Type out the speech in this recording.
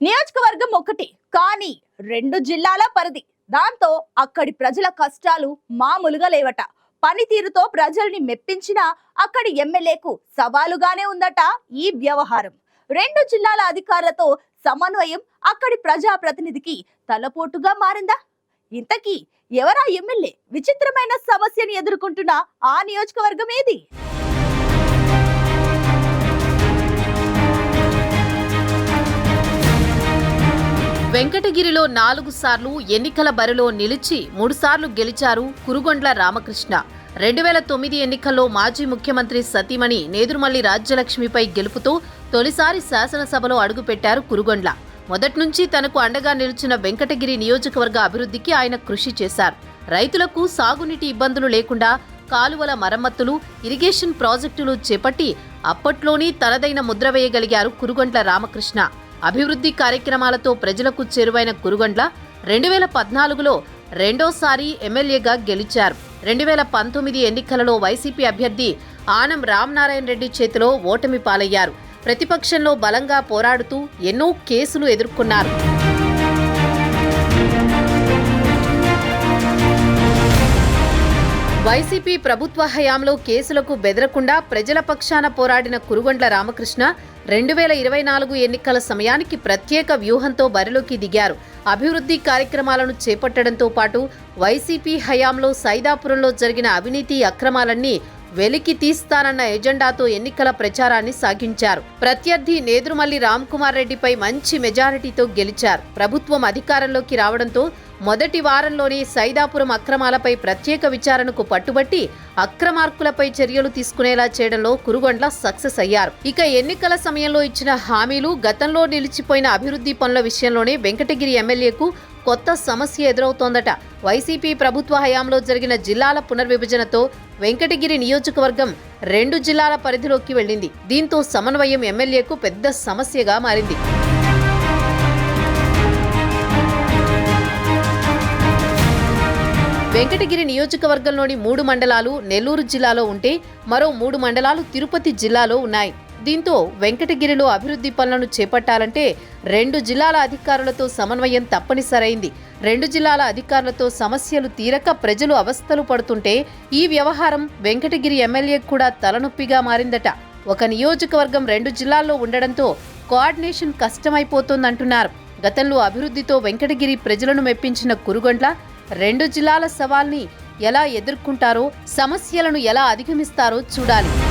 నియోజకవర్గం ఒకటి కానీ రెండు జిల్లాల పరిధి. దాంతో అక్కడి ప్రజల కష్టాలు మామూలుగా లేవట. పనితీరుతో ప్రజల్ని మెప్పించిన అక్కడి ఎమ్మెల్యేకు సవాలుగానే ఉందట ఈ వ్యవహారం. రెండు జిల్లాల అధికారులతో సమన్వయం అక్కడి ప్రజా ప్రతినిధికి తలపోటుగా మారిందా? ఇంతకీ ఎవరా ఎమ్మెల్యే? విచిత్రమైన సమస్యను ఎదుర్కొంటున్న ఆ నియోజకవర్గం ఏది? వెంకటగిరిలో నాలుగు సార్లు ఎన్నికల బరిలో నిలిచి మూడుసార్లు గెలిచారు కురుగొండ్ల రామకృష్ణ. రెండు వేల తొమ్మిది ఎన్నికల్లో మాజీ ముఖ్యమంత్రి సతీమణి నేదురుమల్లి రాజ్యలక్ష్మిపై గెలుపుతో తొలిసారి శాసనసభలో అడుగుపెట్టారు కురుగొండ్ల. మొదట్నుంచి తనకు అండగా నిలిచిన వెంకటగిరి నియోజకవర్గ అభివృద్ధికి ఆయన కృషి చేశారు. రైతులకు సాగునీటి ఇబ్బందులు లేకుండా కాలువల మరమ్మతులు ఇరిగేషన్ ప్రాజెక్టులు చేపట్టి అప్పట్లోనే తనదైన ముద్ర వేయగలిగారు కురుగొండ్ల రామకృష్ణ. అభివృద్ధి కార్యక్రమాలతో ప్రజలకు చేరువైన కురుగండ్ల రెండు వేల పద్నాలుగులో రెండోసారి ఎమ్మెల్యేగా గెలిచారు. రెండు వేల పంతొమ్మిది ఎన్నికలలో వైసీపీ అభ్యర్థి ఆనం రామనారాయణ రెడ్డి చేతిలో ఓటమి పాలయ్యారు. ప్రతిపక్షంలో బలంగా పోరాడుతూ ఎన్నో కేసులు ఎదుర్కొన్నారు. వైసీపీ ప్రభుత్వ హయాంలో కేసులకు బెదరకుండా ప్రజల పక్షాన పోరాడిన కురుగొండ్ల రామకృష్ణ రెండు వేల ఇరవై నాలుగు ఎన్నికల సమయానికి ప్రత్యేక వ్యూహంతో బరిలోకి దిగారు. అభివృద్ధి కార్యక్రమాలను చేపట్టడంతో పాటు వైసీపీ హయాంలో సైదాపురంలో జరిగిన అవినీతి అక్రమాలన్నీ వెలికి తీస్తానన్న ఎజెండాతో ఎన్నికల ప్రచారాన్ని సాగించారు. ప్రత్యర్థి నేదురుమల్లి రామ్కుమార్ రెడ్డిపై మంచి మెజారిటీతో గెలిచారు. ప్రభుత్వం అధికారంలోకి రావడంతో మొదటి వారంలోనే సైదాపురం అక్రమాలపై ప్రత్యేక విచారణకు పట్టుబట్టి అక్రమార్కులపై చర్యలు తీసుకునేలా చేయడంలో కురుగొండ్ల సక్సెస్ అయ్యారు. ఇక ఎన్నికల సమయంలో ఇచ్చిన హామీలు గతంలో నిలిచిపోయిన అభివృద్ధి పనుల విషయంలోనే వెంకటగిరి ఎమ్మెల్యేకు కొత్త సమస్య ఎదురవుతోందట. వైసీపీ ప్రభుత్వ హయాంలో జరిగిన జిల్లాల పునర్విభజనతో వెంకటగిరి నియోజకవర్గం రెండు జిల్లాల పరిధిలోకి వెళ్ళింది. దీంతో సమన్వయం ఎమ్మెల్యేకు పెద్ద సమస్యగా మారింది. వెంకటగిరి నియోజకవర్గంలోని మూడు మండలాలు నెల్లూరు జిల్లాలో ఉంటే మరో మూడు మండలాలు తిరుపతి జిల్లాలో ఉన్నాయి. దీంతో వెంకటగిరిలో అభివృద్ధి పనులను చేపట్టాలంటే రెండు జిల్లాల అధికారులతో సమన్వయం తప్పనిసరైంది. రెండు జిల్లాల అధికారులతో సమస్యలు తీరక ప్రజలు అవస్థలు పడుతుంటే ఈ వ్యవహారం వెంకటగిరి ఎమ్మెల్యే కూడా తలనొప్పిగా మారిందట. ఒక నియోజకవర్గం రెండు జిల్లాల్లో ఉండడంతో కోఆర్డినేషన్ కష్టమైపోతోందంటున్నారు. గతంలో అభివృద్ధితో వెంకటగిరి ప్రజలను మెప్పించిన కురుగొండ్ల రెండు జిల్లాల సవాల్ని ఎలా ఎదుర్కొంటారో సమస్యలను ఎలా అధిగమిస్తారో చూడాలి.